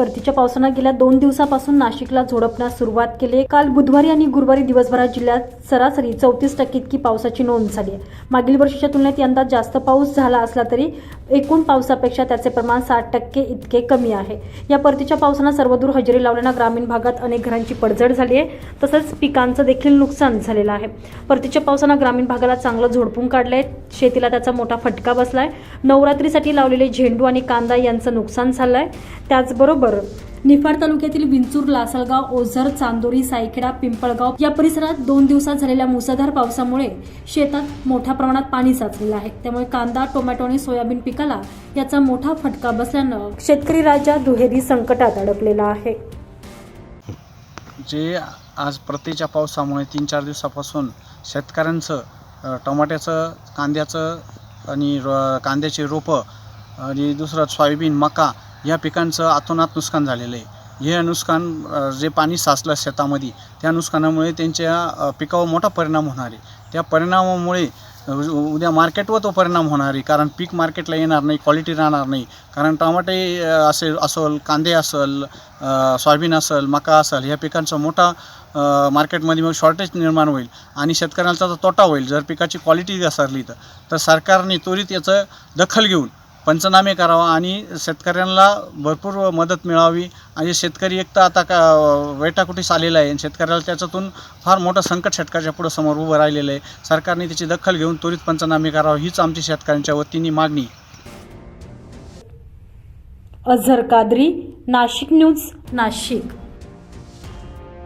परतीच्या पावसानं गेल्या दोन दिवसापासून नाशिकला झोडपण्यास सुरुवात केली आहे. काल बुधवारी आणि गुरुवारी दिवसभरात जिल्ह्यात सरासरी चौतीस टक्के इतकी पावसाची नोंद झाली आहे. मागील वर्षीच्या तुलनेत यंदा जास्त पाऊस झाला असला तरी एकूण पावसापेक्षा त्याचे प्रमाण साठ टक्के इतके कमी आहे. या परतीच्या पावसानं सर्वदूर हजेरी लावल्यानं ग्रामीण भागात अनेक घरांची पडझड झाली आहे. तसंच पिकांचं देखील नुकसान झालेलं आहे. परतीच्या पावसानं ग्रामीण भागाला चांगलं झोडपून काढलं आहे शेतीला त्याचा मोठा फटका बसला आहे नवरात्रीसाठी लावलेले झेंडू आणि कांदा यांचं नुकसान झालं आहे त्याचबरोबर निफाड तालुक्यातील विंचूर लासलगाव ओझर चांदोरी सायखेडा पिंपळगाव या परिसरात दोन दिवसात झालेल्या मुसळधार पावसामुळे शेतात मोठ्या प्रमाणात पाणी साचलेलं आहे. त्यामुळे कांदा टोमॅटो आणि सोयाबीन पिकाला याचा मोठा फटका बसल्यानं शेतकरी राजा दुहेरी संकटात अडकलेला आहे. जे आज प्रतीच्या पावसामुळे तीन चार दिवसापासून शेतकऱ्यांचं अ, टमाट्याचं कांद्याचं आणि र रोपं आणि दुसरं सोयाबीन मका या पिकांचं आतोनात नुकसान झालेलं आहे. हे नुकसान जे पाणी साचलं शेतामध्ये त्या नुकसानामुळे त्यांच्या पिकावर मोठा परिणाम होणार आहे. त्या परिणामामुळे उद्या मार्केटवर तो परिणाम होणार आहे. कारण पीक मार्केटला येणार नाही क्वालिटी राहणार नाही. कारण टमाटे असेल असेल कांदे असेल सोयाबीन असेल मका असेल ह्या पिकांचा मोठा मार्केटमध्ये मग शॉर्टेज निर्माण होईल आणि शेतकऱ्यांचा तोटा होईल. जर पिकाची क्वालिटी घसरली तर तर सरकारने त्वरित याचं दखल घेऊन पंचनामे करावा आणि शेतकऱ्यांना भरपूर मदत मिळावी. आणि शेतकरी एक तर आता का वेटाकुटीस आलेला आहे आणि शेतकऱ्याला त्याच्यातून फार मोठं संकट शेतकऱ्याच्या पुढं समोर उभं राहिलेलं आहे. सरकारने त्याची दखल घेऊन त्वरित पंचनामे करावा हीच आमची शेतकऱ्यांच्या वतीने मागणी. अझर कादरी नाशिक न्यूज नाशिक.